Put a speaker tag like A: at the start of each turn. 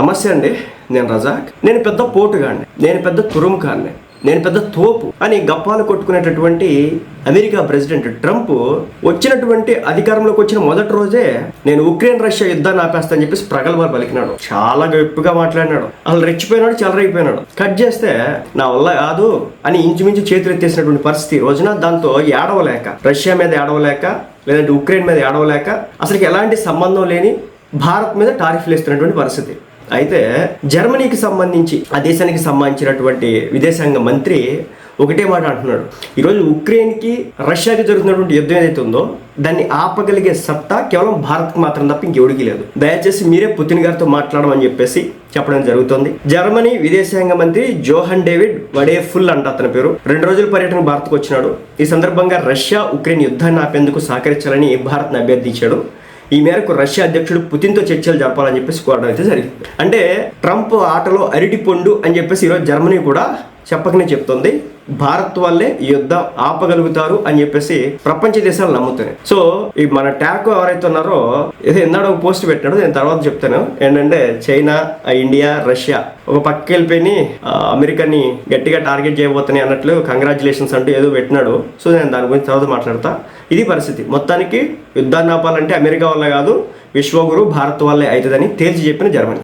A: నమస్తే అండి నేను రజాక్. నేను పెద్ద పోటుగాడిని నేను పెద్ద తురుముఖాన్ని నేను పెద్ద తోపు అని గప్పాలు కొట్టుకునేటటువంటి అమెరికా ప్రెసిడెంట్ ట్రంప్ వచ్చినటువంటి అధికారంలోకి వచ్చిన మొదటి రోజే నేను ఉక్రెయిన్ రష్యా యుద్ధాన్ని ఆపేస్తానని చెప్పేసి ప్రగల్భాలు పలికినాడు. చాలా గొప్పగా మాట్లాడినాడు. అసలు రెచ్చిపోయినాడు చెలరైపోయినాడు కట్ చేస్తే నా వల్ల కాదు అని ఇంచుమించు చేతులు ఎత్తేసినటువంటి పరిస్థితి రోజున. దాంతో ఏడవలేక రష్యా మీద ఏడవలేక లేదంటే ఉక్రెయిన్ మీద ఏడవలేక అసలుకి ఎలాంటి సంబంధం లేని భారత్ మీద టారిఫ్లు ఇస్తున్నటువంటి పరిస్థితి. అయితే జర్మనీకి సంబంధించి ఆ దేశానికి సంబంధించినటువంటి విదేశాంగ మంత్రి ఒకటే మాట అంటున్నాడు. ఈరోజు ఉక్రెయిన్కి రష్యాకి జరుగుతున్నటువంటి యుద్ధం ఏదైతే ఉందో దాన్ని ఆపగలిగే సత్తా కేవలం భారత్కి మాత్రం తప్ప ఇంకెవడికి లేదు. దయచేసి మీరే పుతిన్ గారితో మాట్లాడమని చెప్పేసి చెప్పడం జరుగుతుంది. జర్మనీ విదేశాంగ మంత్రి జోహన్ డేవిడ్ వడేఫుల్ అంట అతని పేరు. రెండు రోజుల పర్యటన భారత్కు వచ్చినాడు ఈ సందర్భంగా రష్యా ఉక్రెయిన్ యుద్ధాన్ని ఆపేందుకు సహకరించాలని భారత్ను అభ్యర్థించాడు. ఈ మేరకు రష్యా అధ్యక్షుడు పుతిన్తో చర్చలు జరపాలని చెప్పేసి కోరడం అయితే జరిగింది. అంటే ట్రంప్ ఆటలో అరటి పండు అని చెప్పేసి ఈరోజు జర్మనీ కూడా చెప్పకనే చెప్తుంది భారత్ వాళ్ళే ఈ యుద్ధం ఆపగలుగుతారు అని చెప్పేసి ప్రపంచ దేశాలు నమ్ముతున్నాయి. సో ఈ మన ట్యాక్ ఎవరైతే ఉన్నారో ఏదో ఎన్నాడో ఒక పోస్ట్ పెట్టాడు నేను తర్వాత చెప్తాను. ఏంటంటే చైనా ఇండియా రష్యా ఒక పక్క వెళ్ళిపోయి అమెరికాని గట్టిగా టార్గెట్ చేయబోతున్నాయి అన్నట్లు కంగ్రాచులేషన్స్ అంటూ ఏదో పెట్టినాడు. సో నేను దాని గురించి తర్వాత మాట్లాడతా. ఇది పరిస్థితి. మొత్తానికి యుద్ధాన్ని ఆపాలంటే అమెరికా వల్ల కాదు విశ్వగురు భారత్ వల్లే అవుతుందని తేల్చి చెప్పిన జర్మనీ.